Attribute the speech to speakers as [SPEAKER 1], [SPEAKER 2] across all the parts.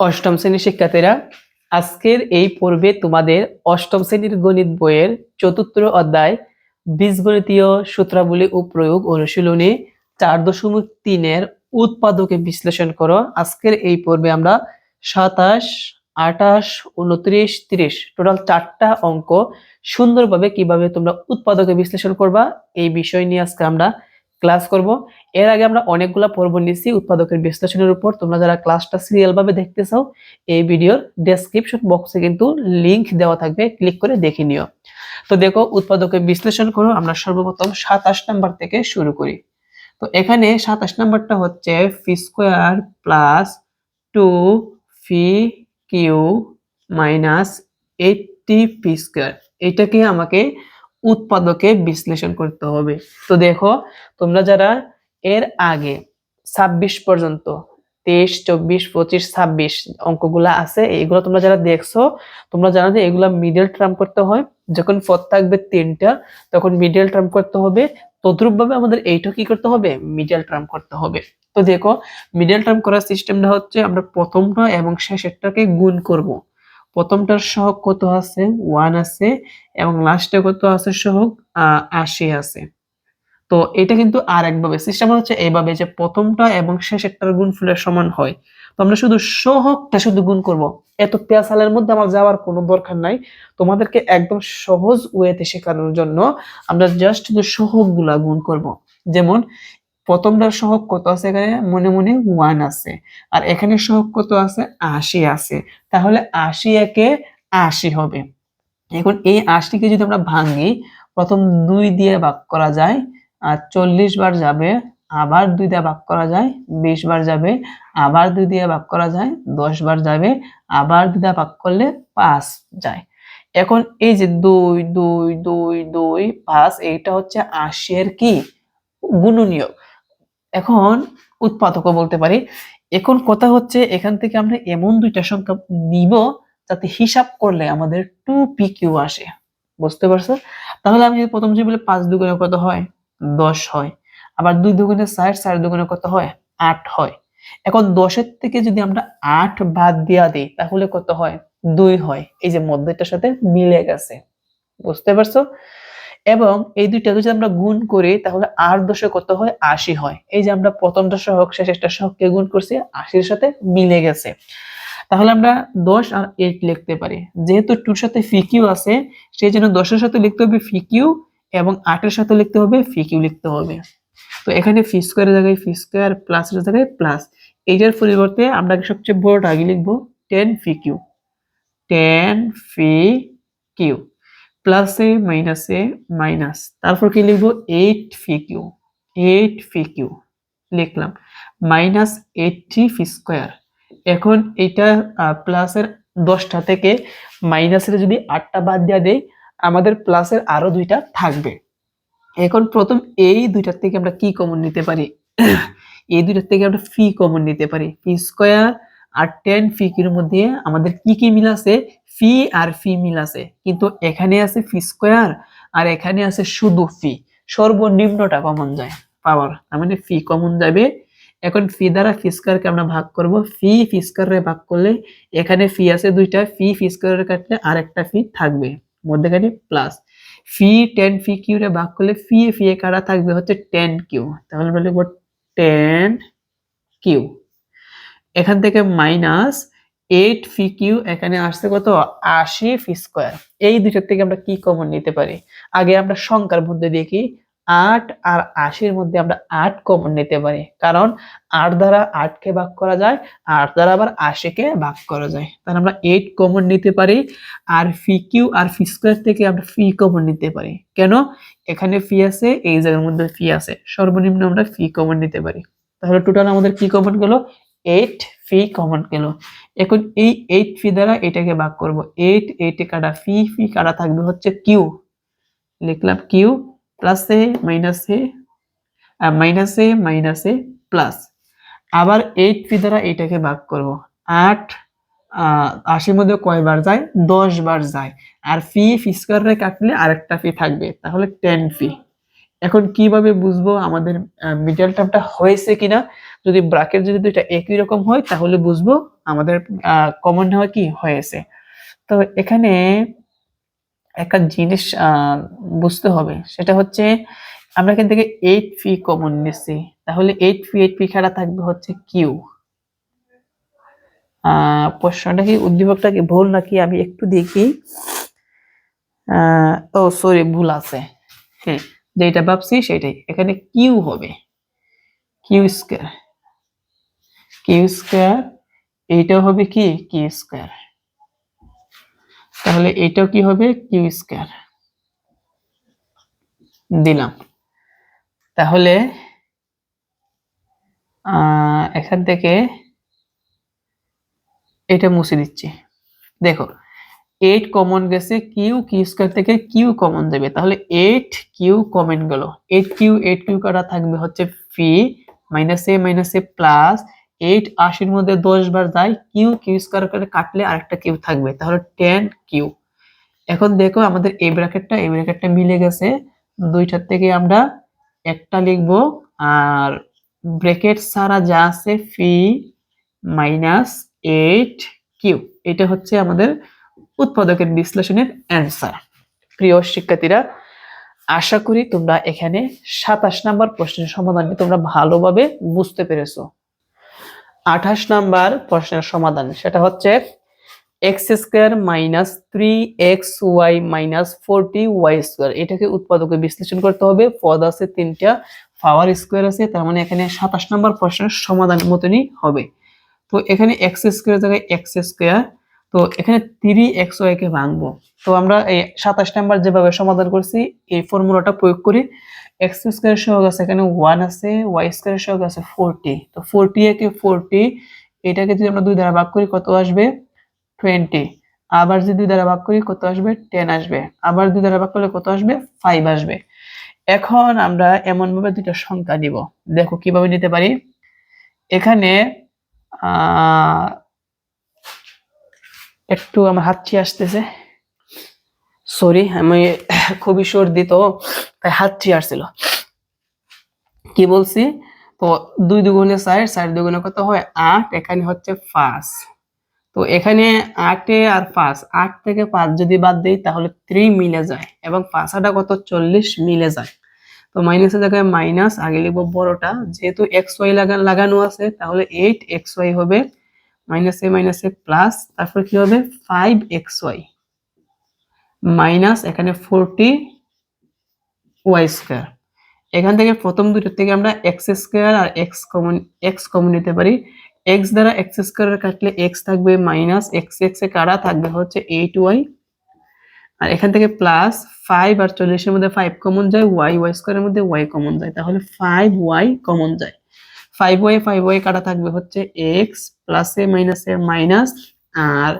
[SPEAKER 1] অষ্টম শ্রেণির শিক্ষার্থীরা, আজকের এই পর্বে তোমাদের অষ্টম শ্রেণির গণিত বইয়ের চতুর্থ অধ্যায় বীজগণিতীয় সূত্রাবলী ও প্রয়োগ অনুশীলনী চার দশমিক তিনের উৎপাদকে বিশ্লেষণ করো। আজকের এই পর্বে আমরা সাতাশ, আঠাশ, উনত্রিশ, তিরিশ, টোটাল চারটা অঙ্ক সুন্দরভাবে কীভাবে তোমরা উৎপাদকে বিশ্লেষণ করবা, এই বিষয় নিয়ে আজকে আমরা ক্লাস করব। এর আগে আমরা অনেকগুলা পর্ব নিয়েছি, উৎপাদকের বিশ্লেষণের উপর। তোমরা যারা ক্লাসটা সিরিয়াল ভাবে দেখতে চাও এই ভিডিওর ডেসক্রিপশন বক্সে কিন্তু লিংক দেওয়া থাকবে ক্লিক করে দেখে নিও। তো দেখো, উৎপাদকের বিশ্লেষণ করো, আমরা সর্বপ্রথম সাতাশ নাম্বার থেকে শুরু করি। তো এখানে সাতাশ নাম্বারটা হচ্ছে P square plus two P Q minus eighty P square এটাকে আমাকে উৎপাদকে বিশ্লেষণ করতে হবে। তো দেখো, তোমরা যারা এর আগে ছাব্বিশ পর্যন্ত, তেইশ, চব্বিশ, পঁচিশ, ছাব্বিশ অঙ্কগুলা আছে এইগুলো তোমরা যারা দেখছ, তোমরা জানো যে এগুলা মিডল টার্ম করতে হয়। যখন পদ থাকবে তিনটা, তখন মিডল টার্ম করতে হবে। তদ্রুপ ভাবে আমাদের এইটা কি করতে হবে? মিডল টার্ম করতে হবে। তো দেখো মিডল টার্ম করার সিস্টেমটা হচ্ছে আমরা প্রথমটা এবং শেষেরটাকে গুণ করব। প্রথমটার সহগ কত আছে? ওয়ান আছে এবং লাস্টে কত আছে আহ, আশি আছে। তো এটা কিন্তু আর একভাবে সিস্টেম হচ্ছে এইভাবে যে প্রথমটা এবং শেষেরটার গুণফলের সমান হয়। তো আমরা শুধু সহগটা শুধু গুণ করব। এত পেঁচালের মধ্যে আমার যাওয়ার কোনো দরকার নাই। তোমাদেরকে একদম সহজ ওয়েতে শেখানোর জন্য আমরা জাস্ট শুধু সহগগুলা গুণ করব। যেমন প্রথমটার সহগ কত আছে এখানে? মনে মনে ওয়ান আছে। আর এখানে সহগ কত আছে? আশি আছে। তাহলে আশি একে আশি হবে। এখন এই আশিকে যদি আমরা ভাঙি, প্রথম দুই দিয়ে ভাগ করা যায়, আর চল্লিশ বার যাবে, আবার দুই দিয়ে ভাগ করা যায়, বিশ বার যাবে, আবার দুই দিয়ে ভাগ করা যায়, দশ বার যাবে, আবার দুই দিয়ে ভাগ করলে পাঁচ যায়। এখন এই যে দুই দুই দুই দুই, পাঁচ, এইটা হচ্ছে আশি এর কি? গুণনীয়ক। এখন উৎপাদকও বলতে পারি। এখন কথা হচ্ছে এখান থেকে আমরা এমন দুইটা সংখ্যা নিব যাতে হিসাব করলে আমাদের টু পি কিউ আসে। বুঝতে পারছ? তাহলে আমি যদি প্রথম যে বলে পাঁচ দুগুণে কত হয়? দশ হয়। আবার দুই দুগুণে ষাট ষাট দুগুণে কত হয়? আট হয়। এখন দশের থেকে যদি আমরা আট বাদ দিয়া দিই, তাহলে কত হয়? দুই হয়। এই যে মধ্যটার সাথে মিলে গেছে। বুঝতে পারছ? এবং এই দুইটাকে যদি আমরা গুণ করি, তাহলে আট দশে কত হয়? আশি হয়। এই যে আমরা প্রথমটা সহক শেষেরটা সহককে গুণ করছি, আশির সাথে মিলে গেছে। তাহলে আমরা দশ আর এইট লিখতে পারি। যেহেতু টুর সাথে ফিকিউ আছে সেই জন্য দশের সাথে লিখতে হবে ফিকিউ এবং আটের সাথে লিখতে হবে ফিকিউ লিখতে হবে। তো এখানে ফি স্কোয়ারের জায়গায় ফি স্কোয়ার প্লাসের জায়গায় প্লাস এইটার পরিবর্তে আমরা সবচেয়ে বড়টা আগে লিখব ten P Q ten P Q প্লাসে মাইনাসে মাইনাস তারপর কি লিখব? Eight P Q eight P Q লিখলাম। মাইনাস এইটটি ফি স্কোয়ার এখন এটা প্লাসের দশটা থেকে মাইনাসের যদি আটটা বাদ দেওয়া দেয় আমাদের প্লাসের আরও দুইটা থাকবে। এখন প্রথম এই দুইটার থেকে আমরা কি কমন নিতে পারি? এই দুইটার থেকে আমরা ফি কমন নিতে পারি। ফি স্কোয়ার আর টেন ফি কির মধ্যে আমাদের কি কি মিল আছে? ফি আর ফি মিল আছে। কিন্তু এখানে আছে ফি স্কোয়ার আর এখানে আছে শুধু ফি সর্বনিম্নটা কমন যায়। পাওয়ার তার মানে ফি কমন যাবে। এখন ফি দ্বারা ফি স্কোয়ারকে আমরা ভাগ করব। ফি ফি স্কোয়ারে ভাগ করলে এখানে ফি আছে দুইটা। ফি ফি স্কোয়ারে কাটলে আর একটা ফি থাকবে। মধ্যেখানে plus P ten P Q রে ভাগ করলে ফি ফি এ কাটা থাকবে হচ্ছে টেন কিউ। তাহলে লিখব টেন কিউ। এখান থেকে মাইনাস এইট ফি কিউ এখানে আসছে কত? আশি ফি স্কোয়ার। এই দুইটার থেকে আমরা কি কমন নিতে পারি? আগে আমরা সংখ্যার মধ্যে দেখি, আট আর আশির মধ্যে আমরা আট কমন নিতে পারি। কারণ আট দ্বারা আটকে ভাগ করা যায়, আট দ্বারা আবার আশিকে ভাগ করা যায়। তাহলে আমরা এইট কমন নিতে পারি, আর ফি কিউ আর ফি স্কোয়ার থেকে আমরা ফি কমন নিতে পারি। কেন? এখানে ফি আছে, এই জায়গার মধ্যে ফি আছে। সর্বনিম্ন আমরা ফি কমন নিতে পারি। তাহলে টোটাল আমাদের কি কমন গেল? এইট ফি কমন গেল। এখন এই এইট ফি দ্বারা এটাকে ভাগ করব। এইট এইটে কাটা ফি ফি কাটা থাকবে হচ্ছে কিউ লিখলাম কিউ প্লাসে মাইনাসে মাইনাসে মাইনাসে প্লাস আবার এইট ফি দ্বারা এটাকে ভাগ করব। আট আশির মধ্যে কয়বার যায়? দশ বার যায়। আর ফি ফি স্কোয়ারে কাটলে আরেকটা ফি থাকবে। তাহলে টেন ফি এখন কীভাবে বুঝব আমাদের মিডল টার্মটা হয়েছে কিনা? যদি ব্রাকেট যদি দুইটা একই রকম হয়, তাহলে বুঝব আমাদের কমন নেওয়া কি হয়েছে। তো এখানে একটা জিনিস বুঝতে হবে। সেটা হচ্ছে আমরা এখান থেকে এইট ফি কমন নিচ্ছি। তাহলে এইট ফি এইট ফি খেলা থাকবে হচ্ছে কিউ। প্রশ্নটা কি, উদ্দীপকটা কি ভুল নাকি? আমি একটু দেখি। ও সরি ভুল আছে। হ্যাঁ যেটা ভাবছি সেটাই। এখানে কিউ হবে। Q square. কিউ স্কোয়ার, এইটাও হবে কি? Q square. তাহলে এটাও কি হবে? Q square. দিলাম। তাহলে এখান থেকে এটা মুছে দিচ্ছি। দেখো এইট কমন গেছে, কিউ কিউ স্কোয়ার থেকে কিউ কমন দেবে। তাহলে এইট কিউ কমন গেল। এইট কিউ এইট কিউ কাটা থাকবে? হচ্ছে P minus A minus A plus eight আশির মধ্যে দশ বার যায়, কিউ কিউ স্কোয়ার করে কাটলে আরেকটা কিউ থাকবে, তাহলে টেন কিউ। এখন দেখো আমাদের এই ব্র্যাকেটটা এই ব্র্যাকেটটা মিলে গেছে। দুইটার থেকে আমরা একটা লিখব, আর ব্র্যাকেট ছাড়া যা আছে ফি মাইনাস এইট কিউ। এটা হচ্ছে আমাদের উৎপাদকের বিশ্লেষণের অ্যান্সার প্রিয় শিক্ষার্থীরা, আশা করি তোমরা এখানে সাতাশ নাম্বার প্রশ্নের সমাধানটি তোমরা ভালোভাবে বুঝতে পেরেছ। আঠাশ নাম্বার প্রশ্নের সমাধান, সেটা হচ্ছে X square minus three X Y minus forty Y square. এটাকে উৎপাদকে বিশ্লেষণ করতে হবে। পদ আছে তিনটা, পাওয়ার স্কোয়ার আছে, তার মানে এখানে সাতাশ নম্বর প্রশ্নের সমাধান মতনই হবে। তো এখানে এক্স স্কোয়ার জায়গায় এক্স স্কোয়ার, তো এখানে থ্রি এক্স ওয়াই কে ভাঙবো। তো আমরা এই সাতাশ নাম্বার যেভাবে সমাধান করছি, এই ফর্মুলাটা প্রয়োগ করি এক্স স্কোয়ার সহগ আছে, এখানে ওয়ান আছে ওয়াই স্কোয়ার সহগ আছে ফোরটি তো ফোরটি একে ফোরটি এটাকে যদি আমরা দুই দ্বারা ভাগ করি, কত আসবে? টোয়েন্টি আবার যদি দুই দ্বারা ভাগ করি, কত আসবে? টেন আসবে। আবার দুই দ্বারা ভাগ করলে কত আসবে? ফাইভ আসবে। এখন আমরা এমন ভাবে দুইটা সংখ্যা নিব দেখো কীভাবে নিতে পারি। এখানে একটু আমার হাঁচি আসতেছে? সরি আমি খুবই সর্দি তো, তাই হাঁচি আসছিল কি বলছি? তো দুই দুগুণে চার চার দুগুণে কত হয়? আট, এখানে হচ্ছে পাঁচ। তো এখানে আটে আর পাঁচ, আট থেকে পাঁচ যদি বাদ দিই, তাহলে থ্রি মিলে যায়, এবং পাঁচ আটা কত? চল্লিশ মিলে যায়। তো মাইনাসের জায়গায় মাইনাস আগে লিখব বড়টা, যেহেতু এক্স ওয়াই লাগানো আছে, তাহলে এইট এক্স ওয়াই হবে মাইনাসে মাইনাসে প্লাস তারপর কি হবে? ফাইভ এক্স ওয়াই মাইনাস এখানে ফোরটি ওয়াই স্কোয়ার। এখান থেকে প্রথম দুটো থেকে আমরা এক্স স্কোয়ার আর এক্স কমন এক্স কমন নিতে পারি। এক্স দ্বারা এক্স স্কোয়ার কাটলে এক্স থাকবে মাইনাস, এক্স এক্স এ কারা থাকবে হচ্ছে এইট ওয়াই। আর এখান থেকে প্লাস ফাইভ আর চল্লিশের মধ্যে ফাইভ কমন যায়, ওয়াই ওয়াই স্কোয়ারের মধ্যে ওয়াই কমন যায়। তাহলে ফাইভ ওয়াই কমন যায়। ফাইভ ওয়াই ফাইভ ওয়াই কাটা থাকবে হচ্ছে এক্স, প্লাসে মাইনাসে মাইনাস, আর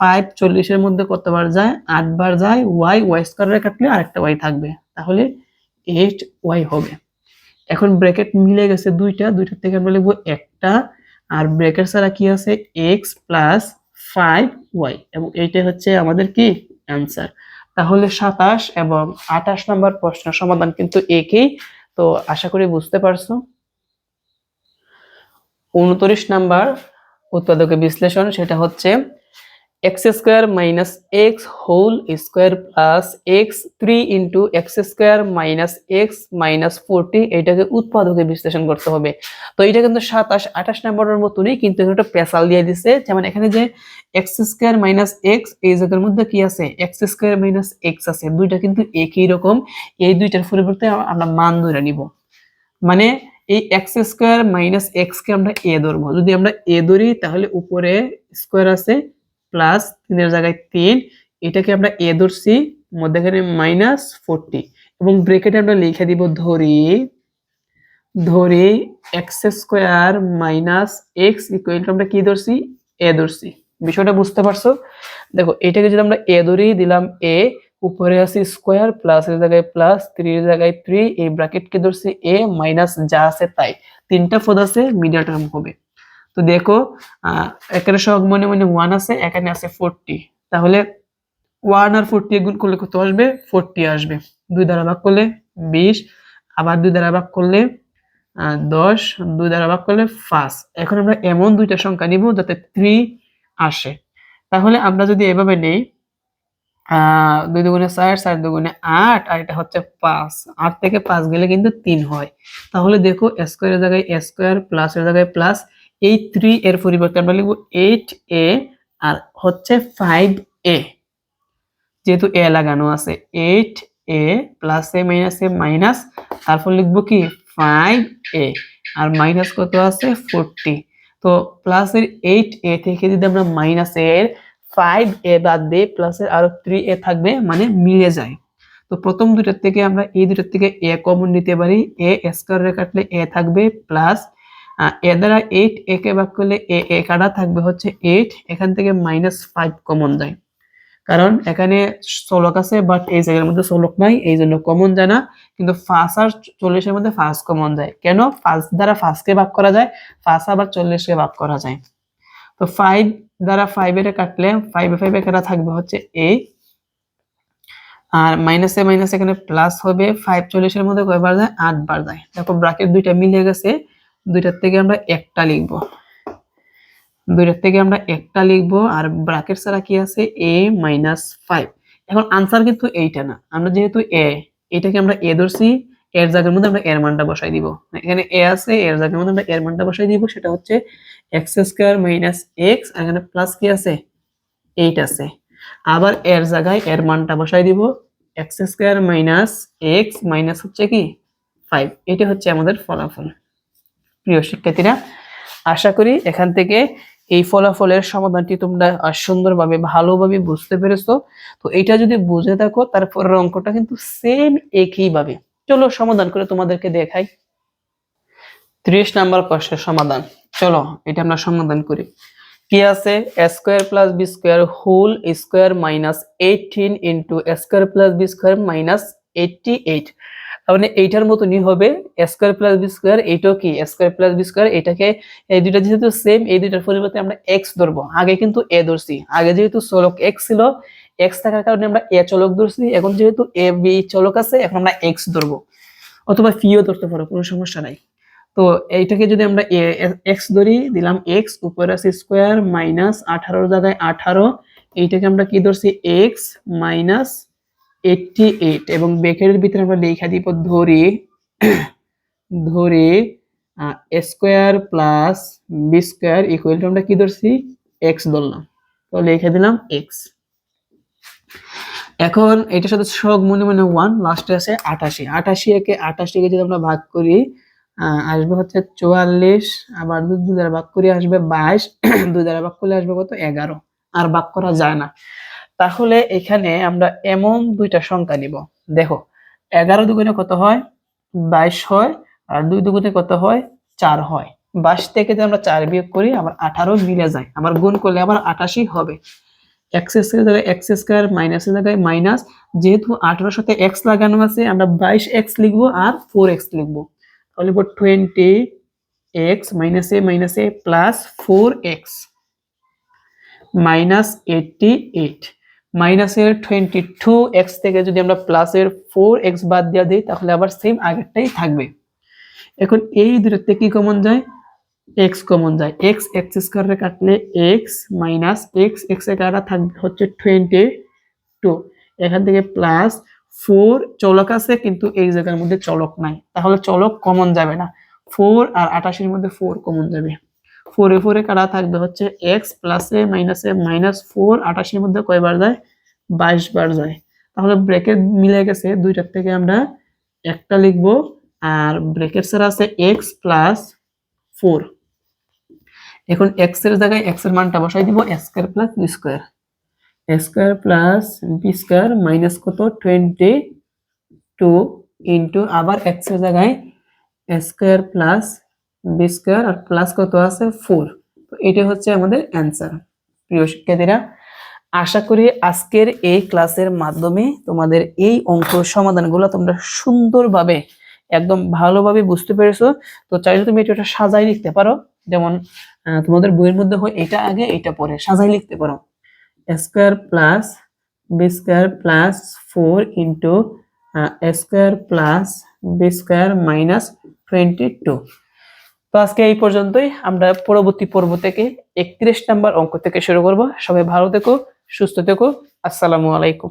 [SPEAKER 1] ফাইভ চল্লিশের মধ্যে কতবার যায়? আটবার যায়। ওয়াই ওয়াই স্কোয়ারে কাটলে আরেকটা ওয়াই থাকবে। তাহলে এইট ওয়াই হবে। এখন ব্র্যাকেট মিলে গেছে দুইটা। দুইটার থেকে আমরা লিখব একটা। আর ব্র্যাকেট ছাড়া কি আছে? এক্স প্লাস ফাইভ ওয়াই এবং এইটাই হচ্ছে আমাদের কি? অ্যান্সার তাহলে সাতাশ এবং আঠাশ নাম্বার প্রশ্নের সমাধান কিন্তু একই। তো আশা করি বুঝতে পারছ। উনত্রিশ নাম্বার উৎপাদকের বিশ্লেষণ, সেটা হচ্ছে X square minus X whole square plus X three into X square minus X minus forty এটাকে উৎপাদকে বিশ্লেষণ করতে হবে। তো এটা কিন্তু সাতাশ, আঠাশ নম্বরের মতনই কিন্তু একটা পেশাল দিয়ে দিছে। যেমন এখানে যে এক্স স্কোয়ার মাইনাস এক্স এই জায়গার মধ্যে কি আছে? এক্স স্কোয়ার মাইনাস এক্স আছে। দুইটা কিন্তু একই রকম। এই দুইটার পরিবর্তে আমরা মান ধরে নিব। মানে এই এক্স স্কোয়ার মাইনাস এক্স কে আমরা এ ধরবো। যদি আমরা এ ধরি, তাহলে উপরে স্কোয়ার আছে। প্লাস তিনের জায়গায় তিন, এটাকে আমরা এ ধরছি মধ্যেখানে মাইনাস ফোরটি এবং ব্রেকেটে আমরা লিখে দিব ধরি ধরি X square minus X equal আমরা কি ধরছি? এ ধরছি। বিষয়টা বুঝতে পারছ? দেখো, এটাকে যদি আমরা এ ধরি, দিলাম এ, উপরে আছে স্কোয়ার প্লাস এর জায়গায় প্লাস থ্রির জায়গায় থ্রি এই ব্র্যাকেটকে ধরছি এ মাইনাস যা আছে তাই। তিনটা পদ আছে মিডিয়া টার্ম হবে। তো দেখো এখানে সব মনে মনে ওয়ান আছে, এখানে আছে ফোরটি তাহলে ওয়ান আর ফোরটি গুণ করলে কত আসবে? ফোরটি আসবে। দুই দ্বারা ভাগ করলে বিশ, আবার দুই দ্বারা ভাগ করলে দশ, দুই দ্বারা ভাগ করলে পাঁচ। এখন আমরা এমন দুইটা সংখ্যা নিব যাতে থ্রি আসে। তাহলে আমরা যদি এভাবে নেই দুই দুগুণে চার চার দুগুণে আট, আর এটা হচ্ছে পাঁচ। আট থেকে পাঁচ গেলে কিন্তু তিন হয়। তাহলে দেখো স্কোয়ারের জায়গায় স্কোয়ার প্লাস এর জায়গায় প্লাস এই থ্রি এর পরিবর্তে আমরা লিখব এইট এ আর হচ্ছে ফাইভ এ যেহেতু এ লাগানো আছে eight A plus A minus A minus তারপর লিখব কি? ফাইভ এ আর মাইনাস কত আছে? ফোরটি তো প্লাস এর এইট এ থেকে যদি আমরা মাইনাস এর ফাইভ এ বাদ দিই প্লাস এর আরও থ্রি এ থাকবে মানে মিলে যায়। তো প্রথম দুটার থেকে আমরা এই দুটার থেকে এ কমন নিতে পারি এ স্কোয়ারে কাটলে এ থাকবে প্লাস এ দ্বারা এইট এ কে ভাগ করলে এ এ কাটা থাকবে হচ্ছে এইট এখান থেকে মাইনাস ফাইভ কমন যায়। কারণ এখানে চলক আছে বাট এই জায়গার মধ্যে চলক নাই, এই জন্য কমন যায় না। কিন্তু ফার্স্ট আর চল্লিশের মধ্যে ফার্স্ট কমন যায়। কেন? ফার্স্ট দ্বারা ফার্স্টকে ভাগ করা যায় ফার্স্ট আবার চল্লিশকে ভাগ করা যায়। তো ফাইভ দ্বারা ফাইভ এর কাটলে ফাইভ ফাইভ কাটা থাকবে হচ্ছে এ আর মাইনাসে মাইনাস এখানে প্লাস হবে ফাইভ চল্লিশের মধ্যে কয়বার যায়? আট বার যায়। দেখো ব্রাকেট দুইটা মিলে গেছে। দুইটার থেকে আমরা একটা লিখব। দুইটার থেকে আমরা একটা লিখব আর ব্রাকেট ছাড়া কি আছে? এ মাইনাস ফাইভ এখন আনসার কিন্তু এইটা না। আমরা যেহেতু এ এটাকে আমরা এ ধরছি এর জায়গার মধ্যে আমরা এর মানটা বসাই দিব। এখানে এ আছে এর জায়গার মধ্যে আমরা এর মানটা বসাই দিব, সেটা হচ্ছে এক্স স্কোয়ার মাইনাস এক্স আর এখানে প্লাস কি আছে? এইট আছে। আবার এর জায়গায় এর মানটা বসাই দিব। X square minus X minus হচ্ছে কি? ফাইভ এটা হচ্ছে আমাদের ফলাফল। প্রিয় শিক্ষার্থীরা, আশা করি এখান থেকে এই ফলাফলের সমাধানটি তোমরা সুন্দরভাবে, ভালোভাবে বুঝতে পেরেছ। তো এটা যদি বুঝে থাকো তারপরের অঙ্কটা কিন্তু সেম একইভাবে চলো সমাধান করে তোমাদেরকে দেখাই। ত্রিশ নাম্বার প্রশ্নের সমাধান। চলো, এটা আমরা সমাধান করি। কি আছে? Square plus B square whole square minus eighteen into square plus B square minus eighty eight তাহলে এইটার মতনই হবে স্কোয়ার প্লাস বি স্কোয়ার, এইটাও কি? স্কোয়ার প্লাস বি স্কোয়ার এটাকে এই দুইটা যেহেতু সেম এই দুইটার পরিবর্তে আমরা এক্স ধরবো। আগে কিন্তু এ ধরছি। আগে যেহেতু চলক এক্স ছিল এক্স থাকার কারণে আমরা এ চলক ধরছি। এখন যেহেতু এ বি চলক আছে, এখন আমরা এক্স ধরবো। অথবা ফিও ধরতে পারো, কোনো সমস্যা নাই। তো এইটাকে যদি আমরা এক্স ধরি, দিলাম এক্স উপরে আছে স্কোয়ার মাইনাস আঠারোর জায়গায় আঠারো। এইটাকে আমরা কি ধরছি? এক্স মাইনাস এইটটি এইট এবং বেকের ভিতরে আমরা লেখা দিব ধরি, ধরে square plus B square equal to আমরা কি ধরছি? এক্স ধরলাম। তো লিখে দিলাম এক্স এখন এটার সাথে সব মনে মনে ওয়ান লাস্টে আছে আটাশি। আটাশি একে আটাশিকে যদি আমরা ভাগ করি আসবে হচ্ছে চুয়াল্লিশ, আবার দুই দ্বারা ভাগ করি আসবে বাইশ দুই দ্বারা ভাগ করলে আসবে কত? এগারো। আর ভাগ করা যায় না। তাহলে এখানে আমরা এমন দুইটা সংখ্যা নিব। দেখো, এগারো দুগুণে কত হয়? বাইশ হয়। আর দুই দুগুণে কত হয়? চার হয়। বাইশ থেকে যদি আমরা চার বিয়োগ করি আবার আঠারো মিলে যায়। আবার গুণ করলে আমার আটাশি হবে। এক্সের জায়গায় এক্স স্কোয়ার মাইনাসের জায়গায় মাইনাস যেহেতু আঠারোর সাথে এক্স লাগানো আছে, আমরা বাইশ এক্স লিখব আর ফোর এক্স লিখব। তাহলে twenty X minus A minus A plus four X minus eighty eight মাইনাসের টোয়েন্টি টু এক্স থেকে যদি আমরা প্লাসের ফোর এক্স বাদ দিয়ে দিই, তাহলে আবার সেম আগেরটাই থাকবে। এখন এই থেকে কি কমন যায়? এক্স কমন যায়। এক্স এক্স স্কোয়ারে কাটলে এক্স মাইনাস এক্স এক্সের কাটা থাকবে হচ্ছে টোয়েন্টি টু এখান থেকে প্লাস ফোর চলক আছে, কিন্তু এই জায়গার মধ্যে চলক নাই। তাহলে চলক কমন যাবে না। ফোর আর আটাশির মধ্যে ফোর কমন যাবে। ফোরে ফোরে কাটা থাকবে হচ্ছে এক্স প্লাসে মাইনাসে মাইনাস ফোর আটাশির মধ্যে কয়বার যায়? বাইশ বার যায়। তাহলে ব্রেকেট মিলে গেছে, দুইটার থেকে আমরা একটা লিখব, আর ব্রেকেট ছাড়া আছে এক্স প্লাস ফোর এখন এক্সের জায়গায় এক্সের মানটা বসাই দিব square plus B square square plus B square minus কত? টোয়েন্টি টু ইন্টু আবার এক্সের জায়গায় স্কোয়ার প্লাস বি স্কোয়ার আর প্লাস কত আছে? ফোর তো এটা হচ্ছে আমাদের অ্যান্সার প্রিয় শিক্ষার্থীরা, আশা করি আজকের এই ক্লাসের মাধ্যমে তোমাদের এই অঙ্ক সমাধানগুলো তোমরা সুন্দরভাবে, একদম ভালোভাবে বুঝতে পেরেছ। তো চাইলে তুমি এটা সাজাই লিখতে পারো। যেমন তোমাদের বইয়ের মধ্যে হয় এটা আগে, এটা পরে। সাজাই লিখতে পারো। Square plus B square plus four into square plus B square minus twenty two তো আজকে এই পর্যন্তই। আমরা পরবর্তী পর্ব থেকে একত্রিশ নাম্বার অঙ্ক থেকে শুরু করব। সবাই ভালো থেকো, সুস্থ থেকো। আসসালামু আলাইকুম।